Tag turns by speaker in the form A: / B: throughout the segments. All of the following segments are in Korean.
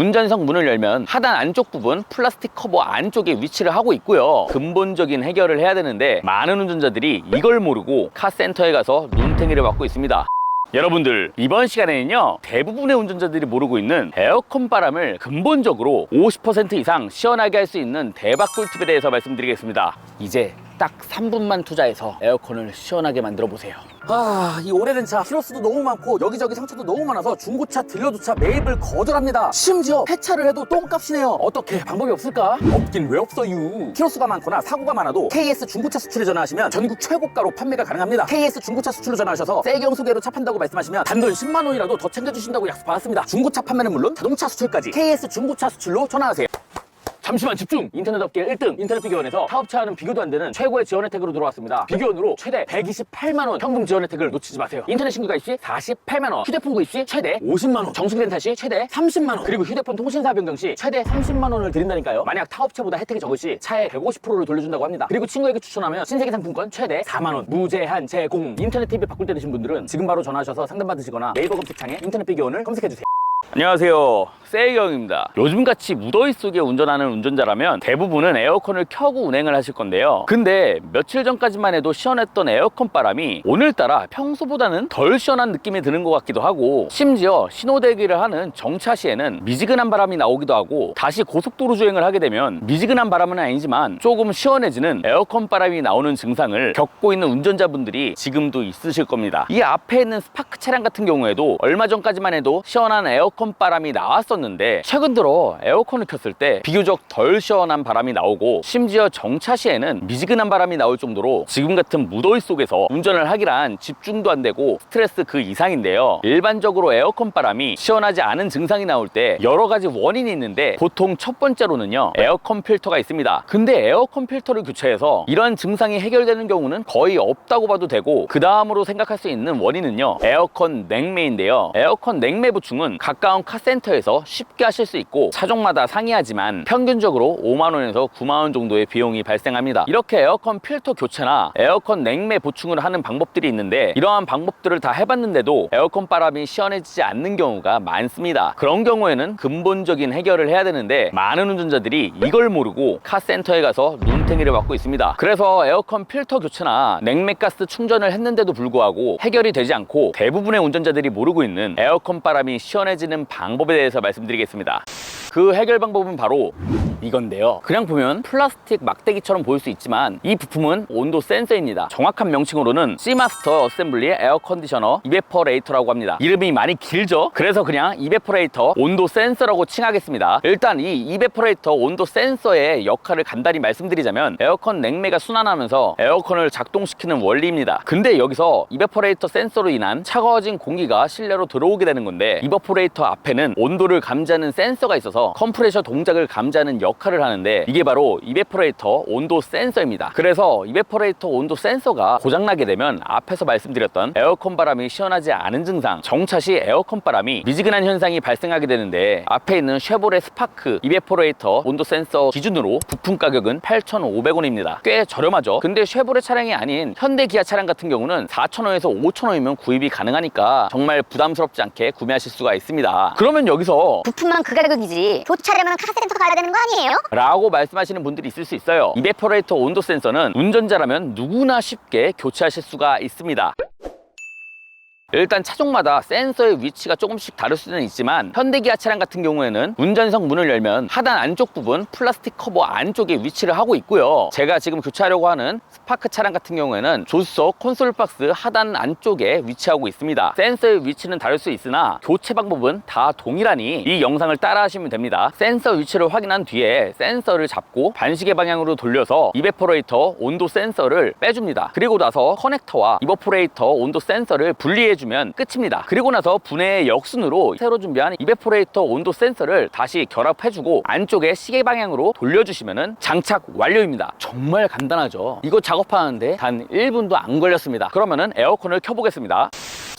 A: 운전석 문을 열면 하단 안쪽 부분 플라스틱 커버 안쪽에 위치를 하고 있고요. 근본적인 해결을 해야 되는데 많은 운전자들이 이걸 모르고 카센터에 가서 눈탱이를 받고 있습니다. 여러분들 이번 시간에는요 대부분의 운전자들이 모르고 있는 에어컨 바람을 근본적으로 50% 이상 시원하게 할 수 있는 대박 꿀팁에 대해서 말씀드리겠습니다 이제 딱 3분만 투자해서 에어컨을 시원하게 만들어 보세요
B: 아, 이 오래된 차 키로수도 너무 많고 여기저기 상처도 너무 많아서 중고차 딜러조차 매입을 거절합니다. 심지어 폐차를 해도 똥값이네요. 어떻게 방법이 없을까? 없긴 왜 없어요? 키로수가 많거나 사고가 많아도 KS 중고차 수출에 전화하시면 전국 최고가로 판매가 가능합니다. KS 중고차 수출로 전화하셔서 세경 소개로 차 판다고 말씀하시면 단돈 10만 원이라도 더 챙겨주신다고 약속 받았습니다. 중고차 판매는 물론 자동차 수출까지 KS 중고차 수출로 전화하세요. 잠시만 집중! 인터넷 업계 1등 인터넷 비교원에서 사업차와는 비교도 안 되는 최고의 지원 혜택으로 들어왔습니다. 비교원으로 최대 128만원 현금 지원 혜택을 놓치지 마세요. 인터넷 신규 가입 시 48만원, 휴대폰 구입 시 최대 50만원, 정수기 렌탈 시 최대 30만원, 그리고 휴대폰 통신사 변경 시 최대 30만원을 드린다니까요. 만약 타업체보다 혜택이 적을 시 차의 150%를 돌려준다고 합니다. 그리고 친구에게 추천하면 신세계 상품권 최대 4만원, 무제한 제공. 인터넷 TV 바꿀 때 되신 분들은 지금 바로 전화하셔서 상담받으시거나 네이버 검색창에 인터넷 비교원을 검색해주세요.
A: 안녕하세요. 세이경입니다. 요즘같이 무더위 속에 운전하는 운전자라면 대부분은 에어컨을 켜고 운행을 하실 건데요. 근데 며칠 전까지만 해도 시원했던 에어컨 바람이 오늘따라 평소보다는 덜 시원한 느낌이 드는 것 같기도 하고 심지어 신호대기를 하는 정차 시에는 미지근한 바람이 나오기도 하고 다시 고속도로 주행을 하게 되면 미지근한 바람은 아니지만 조금 시원해지는 에어컨 바람이 나오는 증상을 겪고 있는 운전자분들이 지금도 있으실 겁니다. 이 앞에 있는 스파크 차량 같은 경우에도 얼마 전까지만 해도 시원한 에어컨 바람이 나왔었는데 최근 들어 에어컨을 켰을 때 비교적 덜 시원한 바람이 나오고 심지어 정차 시에는 미지근한 바람이 나올 정도로 지금 같은 무더위 속에서 운전을 하기란 집중도 안 되고 스트레스 그 이상인데요. 일반적으로 에어컨 바람이 시원하지 않은 증상이 나올 때 여러 가지 원인이 있는데 보통 첫 번째로는요 에어컨 필터가 있습니다. 근데 에어컨 필터를 교체해서 이러한 증상이 해결되는 경우는 거의 없다고 봐도 되고 그 다음으로 생각할 수 있는 원인은요 에어컨 냉매인데요. 에어컨 냉매 보충은 가까운 카센터에서 쉽게 하실 수 있고 차종마다 상이하지만 평균적으로 5만원에서 9만원 정도의 비용이 발생합니다. 이렇게 에어컨 필터 교체나 에어컨 냉매 보충을 하는 방법들이 있는데 이러한 방법들을 다 해봤는데도 에어컨 바람이 시원해지지 않는 경우가 많습니다. 그런 경우에는 근본적인 해결을 해야 되는데 많은 운전자들이 이걸 모르고 카센터에 가서 눈탱이를 받고 있습니다. 그래서 에어컨 필터 교체나 냉매가스 충전을 했는데도 불구하고 해결이 되지 않고 대부분의 운전자들이 모르고 있는 에어컨 바람이 시원해지는 방법에 대해서 말씀드리겠습니다. 그 해결 방법은 바로 이건데요. 그냥 보면 플라스틱 막대기처럼 보일 수 있지만 이 부품은 온도 센서입니다. 정확한 명칭으로는 C마스터 어셈블리의 에어 컨디셔너 이베퍼레이터라고 합니다. 이름이 많이 길죠? 그래서 그냥 이베퍼레이터 온도 센서라고 칭하겠습니다. 일단 이 이베퍼레이터 온도 센서의 역할을 간단히 말씀드리자면 에어컨 냉매가 순환하면서 에어컨을 작동시키는 원리입니다. 근데 여기서 이베퍼레이터 센서로 인한 차가워진 공기가 실내로 들어오게 되는 건데 이버퍼레이터 앞에는 온도를 감지하는 센서가 있어서 컴프레셔 동작을 감지하는 역 할을 하는데 이게 바로 이베퍼레이터 온도 센서입니다. 그래서 이베퍼레이터 온도 센서가 고장나게 되면 앞에서 말씀드렸던 에어컨 바람이 시원하지 않은 증상 정차 시 에어컨 바람이 미지근한 현상이 발생하게 되는데 앞에 있는 쉐보레 스파크 이베퍼레이터 온도 센서 기준으로 부품 가격은 8,500원입니다. 꽤 저렴하죠? 근데 쉐보레 차량이 아닌 현대 기아 차량 같은 경우는 4,000원에서 5,000원이면 구입이 가능하니까 정말 부담스럽지 않게 구매하실 수가 있습니다. 그러면 여기서
C: 부품만 그 가격이지 교체하려면 카센터 가야 되는 거 아니에요?
A: 라고 말씀하시는 분들이 있을 수 있어요. 이베퍼레이터 온도 센서는 운전자라면 누구나 쉽게 교체하실 수가 있습니다 일단 차종마다 센서의 위치가 조금씩 다를 수는 있지만 현대기아 차량 같은 경우에는 운전석 문을 열면 하단 안쪽 부분 플라스틱 커버 안쪽에 위치를 하고 있고요. 제가 지금 교체하려고 하는 스파크 차량 같은 경우에는 조수석 콘솔 박스 하단 안쪽에 위치하고 있습니다. 센서의 위치는 다를 수 있으나 교체 방법은 다 동일하니 이 영상을 따라 하시면 됩니다. 센서 위치를 확인한 뒤에 센서를 잡고 반시계 방향으로 돌려서 이베퍼레이터 온도 센서를 빼줍니다. 그리고 나서 커넥터와 이버포레이터 온도 센서를 분리해 주면 끝입니다. 그리고 나서 분해의 역순으로 새로 준비한 이베포레이터 온도 센서를 다시 결합해주고 안쪽에 시계 방향으로 돌려주시면 장착 완료입니다. 정말 간단하죠? 이거 작업하는데 단 1분도 안 걸렸습니다. 그러면은 에어컨을 켜보겠습니다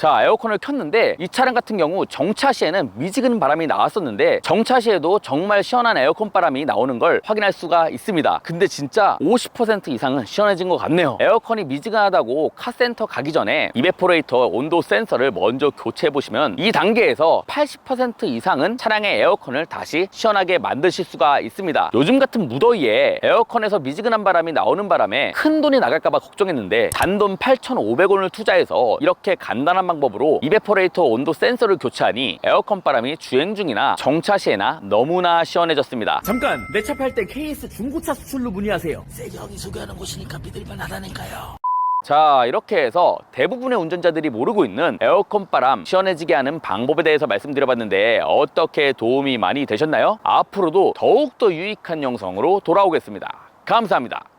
A: 자 에어컨을 켰는데 이 차량 같은 경우 정차 시에는 미지근 바람이 나왔었는데 정차 시에도 정말 시원한 에어컨 바람이 나오는 걸 확인할 수가 있습니다. 근데 진짜 50% 이상은 시원해진 것 같네요. 에어컨이 미지근하다고 카센터 가기 전에 이베포레이터 온도 센서를 먼저 교체해 보시면 이 단계에서 80% 이상은 차량의 에어컨을 다시 시원하게 만드실 수가 있습니다. 요즘 같은 무더위에 에어컨에서 미지근한 바람이 나오는 바람에 큰 돈이 나갈까봐 걱정했는데 단돈 8,500원을 투자해서 이렇게 간단한 방법으로 이베포레이터 온도 센서를 교체하니 에어컨 바람이 주행 중이나 정차 시에나 너무나 시원해졌습니다.
B: 잠깐 내차팔 때 KS 중고차 수출로 문의하세요.
A: 자 이렇게 해서 대부분의 운전자들이 모르고 있는 에어컨 바람 시원해지게 하는 방법에 대해서 말씀드려봤는데 어떻게 도움이 많이 되셨나요? 앞으로도 더욱더 유익한 영상으로 돌아오겠습니다. 감사합니다.